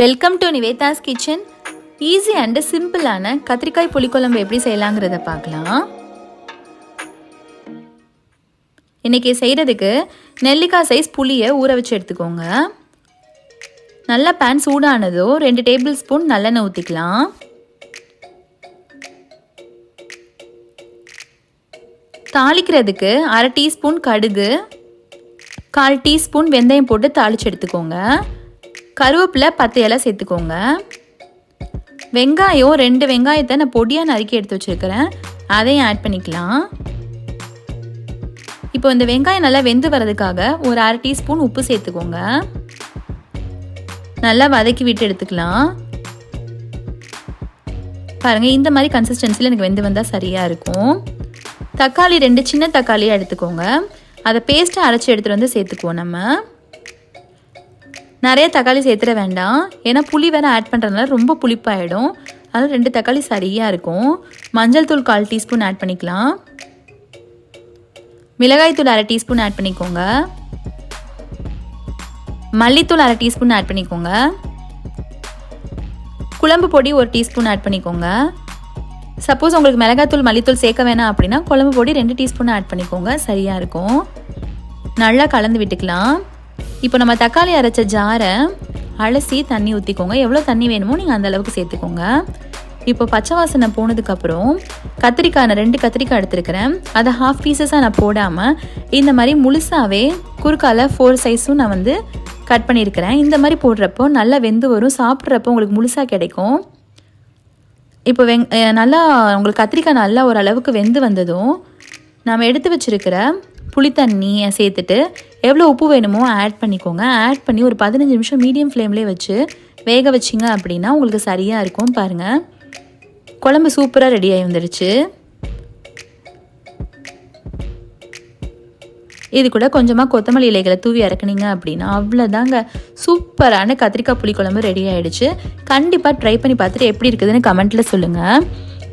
Welcome to Nivetha's kitchen easy and சிம்பிளான கத்திரிக்காய் புளிக்குழம்பு எப்படி செய்யலாங்கிறத பார்க்கலாம். இன்னைக்கு செய்கிறதுக்கு நெல்லிக்காய் சைஸ் புளியை ஊற வச்சு எடுத்துக்கோங்க. நல்லா பேன் சூடானதோ ரெண்டு டேபிள் ஸ்பூன் நல்லெண்ணெய் ஊற்றிக்கலாம் தாளிக்கிறதுக்கு அரை டீஸ்பூன் கடுகு கால் டீஸ்பூன் வெந்தயம் போட்டு தாளிச்சு எடுத்துக்கோங்க. கருவேப்பிலை பத்து இலை சேர்த்துக்கோங்க. வெங்காயம் ரெண்டு வெங்காயத்தை நான் பொடியாக நறுக்கி எடுத்து வச்சுருக்கிறேன். அதையும் ஆட் பண்ணிக்கலாம். இப்போ இந்த வெங்காயம் நல்லா வெந்து வர்றதுக்காக ஒரு அரை டீஸ்பூன் உப்பு சேர்த்துக்கோங்க. நல்லா வதக்கி விட்டு எடுத்துக்கலாம். பாருங்கள் இந்த மாதிரி கன்சிஸ்டன்சியில் எனக்கு வெந்து வந்தால் சரியாக இருக்கும். தக்காளி ரெண்டு சின்ன தக்காளியாக எடுத்துக்கோங்க. அதை பேஸ்ட்டை அரைச்சி எடுத்துகிட்டு வந்து சேர்த்துக்குவோம் நம்ம. நிறைய தக்காளி சேர்த்துட வேண்டாம். ஏன்னா புளி வேறு ஆட் பண்ணுறதுனால ரொம்ப புளிப்பாயிடும். அதனால் ரெண்டு தக்காளி சரியாக இருக்கும். மஞ்சள் தூள் கால் டீஸ்பூன் ஆட் பண்ணிக்கலாம். மிளகாய் தூள் அரை டீஸ்பூன் ஆட் பண்ணிக்கோங்க. மல்லித்தூள் அரை டீஸ்பூன் ஆட் பண்ணிக்கோங்க. குழம்பு பொடி ஒரு டீஸ்பூன் ஆட் பண்ணிக்கோங்க. சப்போஸ் உங்களுக்கு மிளகாத்தூள் மல்லித்தூள் சேர்க்க வேணாம் அப்படின்னா குழம்பு பொடி ரெண்டு டீஸ்பூன் ஆட் பண்ணிக்கோங்க. சரியாக இருக்கும். நல்லா கலந்து விட்டுக்கலாம். இப்போ நம்ம தக்காளி அரைச்ச ஜாரை அலசி தண்ணி ஊற்றிக்கோங்க எவ்வளோ தண்ணி வேணுமோ நீங்கள் அந்தளவுக்கு சேர்த்துக்கோங்க. இப்போ பச்சை வாசனை போனதுக்கப்புறம் கத்திரிக்காய் நான் ரெண்டு கத்திரிக்காய் எடுத்துருக்கிறேன். அதை ஹாஃப் பீசஸாக நான் போடாமல் இந்த மாதிரி முழுசாகவே குறுக்கால் ஃபோர் சைஸும் நான் வந்து கட் பண்ணியிருக்கிறேன். இந்த மாதிரி போடுறப்போ நல்லா வெந்து வரும். சாப்பிட்றப்போ உங்களுக்கு முழுசாக கிடைக்கும். இப்போ வெங் நல்லா உங்களுக்கு கத்திரிக்காய் நல்லா ஓரளவுக்கு வெந்து வந்ததும் நாம் எடுத்து வச்சுருக்கிற புளி தண்ணியை சேர்த்துட்டு எவ்வளோ உப்பு வேணுமோ ஆட் பண்ணிக்கோங்க. ஆட் பண்ணி ஒரு பதினஞ்சு நிமிஷம் மீடியம் ஃப்ளேம்லேயே வச்சு வேக வச்சிங்க அப்படின்னா உங்களுக்கு சரியாக இருக்கும் பாருங்கள் குழம்பு சூப்பராக ரெடி ஆகி வந்துடுச்சு இது கூட கொஞ்சமாக கொத்தமல்லி இலைகளை தூவி இறக்குனீங்க அப்படின்னா அவ்வளோதாங்க சூப்பரான கத்திரிக்காய் புளி குழம்பு ரெடி ஆகிடுச்சு கண்டிப்பாக ட்ரை பண்ணி பார்த்துட்டு எப்படி இருக்குதுன்னு கமெண்ட்டில் சொல்லுங்கள்